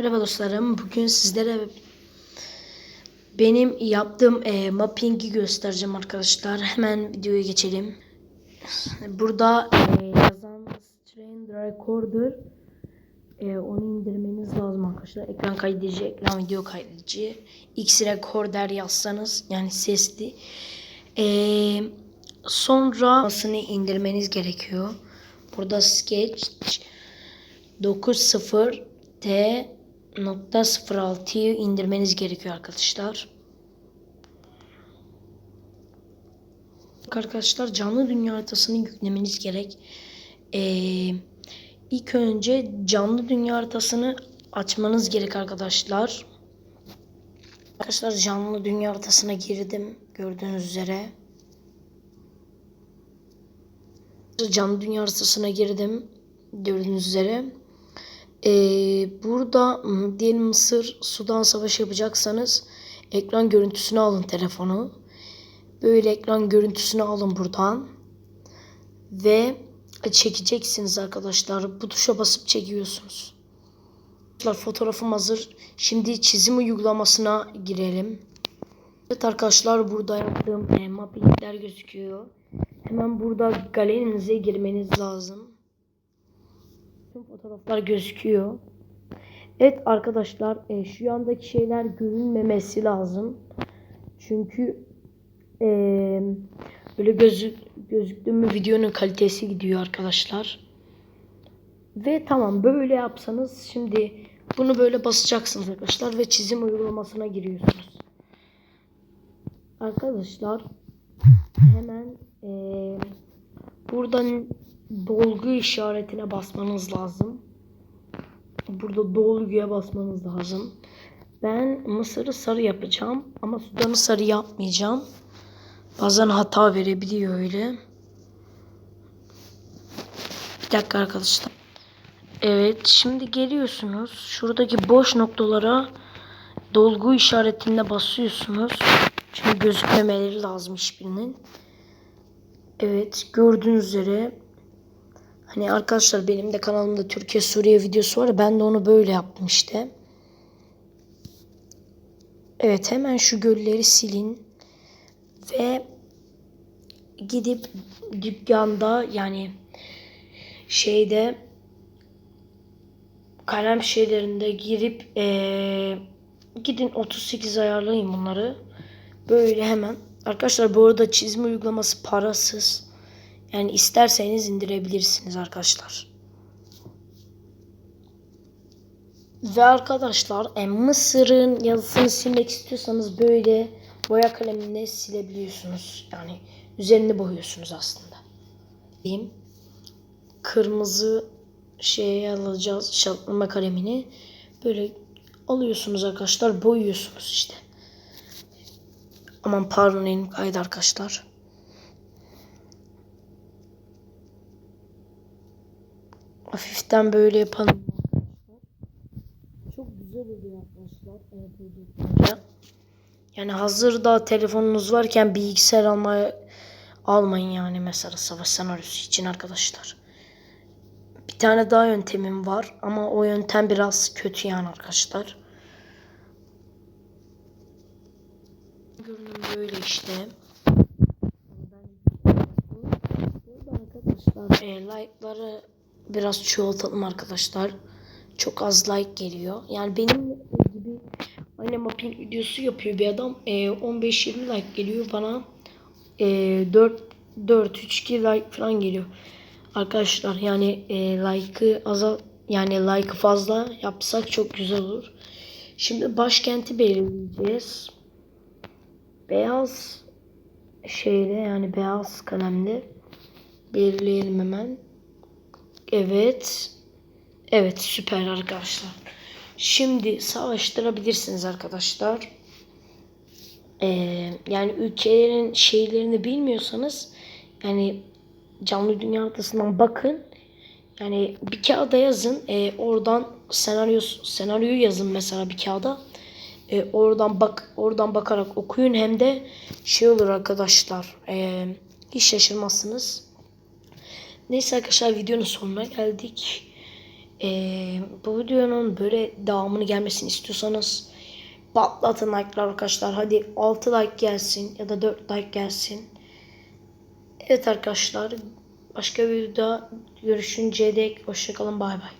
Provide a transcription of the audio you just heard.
Merhaba dostlarım. Bugün sizlere benim yaptığım e, mapping'i göstereceğim arkadaşlar. Hemen videoya geçelim. Burada e, yazan Strain Recorder e, onu indirmeniz lazım arkadaşlar. Ekran kaydedici, ekran video kaydedici. X Recorder yazsanız yani sesli. E, sonra nasıl indirmeniz gerekiyor. Burada Sketch 90 T nokta 06'yı indirmeniz gerekiyor arkadaşlar. Arkadaşlar canlı dünya haritasını yüklemeniz gerek. Ee, ilk önce canlı dünya haritasını açmanız gerek arkadaşlar. Arkadaşlar canlı dünya haritasına girdim gördüğünüz üzere. Canlı dünya haritasına girdim gördüğünüz üzere. Ee, burada hmm, diyelim Mısır Sudan savaşı yapacaksanız ekran görüntüsünü alın telefonu. Böyle ekran görüntüsünü alın buradan. Ve çekeceksiniz arkadaşlar. Bu tuşa basıp çekiyorsunuz. Fotoğrafım hazır. Şimdi çizim uygulamasına girelim. Evet arkadaşlar burada yaptığım e, mappingler gözüküyor. Hemen burada galerinize girmeniz lazım. Tüm fotoğraflar gözüküyor. Evet arkadaşlar e, şu andaki şeyler görünmemesi lazım. Çünkü e, böyle gözük, gözüktüğü mü videonun kalitesi gidiyor arkadaşlar. Ve tamam böyle yapsanız şimdi bunu böyle basacaksınız arkadaşlar ve çizim uygulamasına giriyorsunuz. Arkadaşlar hemen e, buradan dolgu işaretine basmanız lazım. Burada dolguya basmanız lazım. Ben Mısır'ı sarı yapacağım ama Sudan'ı sarı yapmayacağım. Bazen hata verebiliyor öyle. Bir dakika arkadaşlar. Evet şimdi geliyorsunuz. Şuradaki boş noktalara dolgu işaretine basıyorsunuz. Çünkü gözükmemeleri lazım hiçbirinin. Evet gördüğünüz üzere Hani arkadaşlar benim de kanalımda Türkiye Suriye videosu var. Ben de onu böyle yaptım işte. Evet hemen şu gölleri silin. Ve gidip dükkanda yani şeyde kalem şeylerinde girip ee, gidin 38 ayarlayın bunları. Böyle hemen. Arkadaşlar bu arada çizme uygulaması parasız. Yani isterseniz indirebilirsiniz arkadaşlar. Ve arkadaşlar e, Mısır'ın yazısını silmek istiyorsanız böyle boya kalemine silebiliyorsunuz. Yani üzerini boyuyorsunuz aslında. Diyeyim. Kırmızı şeye alacağız şablonma kalemini. Böyle alıyorsunuz arkadaşlar boyuyorsunuz işte. Aman pardon elim kaydı arkadaşlar. Hafiften böyle yapalım. Çok güzel oluyor arkadaşlar. Evet, yani hazır da telefonunuz varken bilgisayar almaya almayın yani mesela savaş senaryosu için arkadaşlar. Bir tane daha yöntemim var ama o yöntem biraz kötü yani arkadaşlar. Görünüm böyle işte. Arkadaşlar e, like'ları biraz çoğaltalım arkadaşlar. Çok az like geliyor. Yani benim gibi anne mapping videosu yapıyor bir adam. E, 15-20 like geliyor bana. E, 4 4 3 2 like falan geliyor. Arkadaşlar yani e, like'ı azal yani like'ı fazla yapsak çok güzel olur. Şimdi başkenti belirleyeceğiz. Beyaz şeyle yani beyaz kalemle belirleyelim hemen. Evet. Evet süper arkadaşlar. Şimdi savaştırabilirsiniz arkadaşlar. Ee, yani ülkelerin şeylerini bilmiyorsanız yani canlı dünya haritasından bakın. Yani bir kağıda yazın. E, oradan senaryo senaryoyu yazın mesela bir kağıda. E, oradan bak oradan bakarak okuyun hem de şey olur arkadaşlar. E, hiç şaşırmazsınız. Neyse arkadaşlar videonun sonuna geldik. Ee, bu videonun böyle devamını gelmesini istiyorsanız patlatın like'lar arkadaşlar. Hadi 6 like gelsin ya da 4 like gelsin. Evet arkadaşlar başka bir videoda görüşünceye dek hoşçakalın bay bay.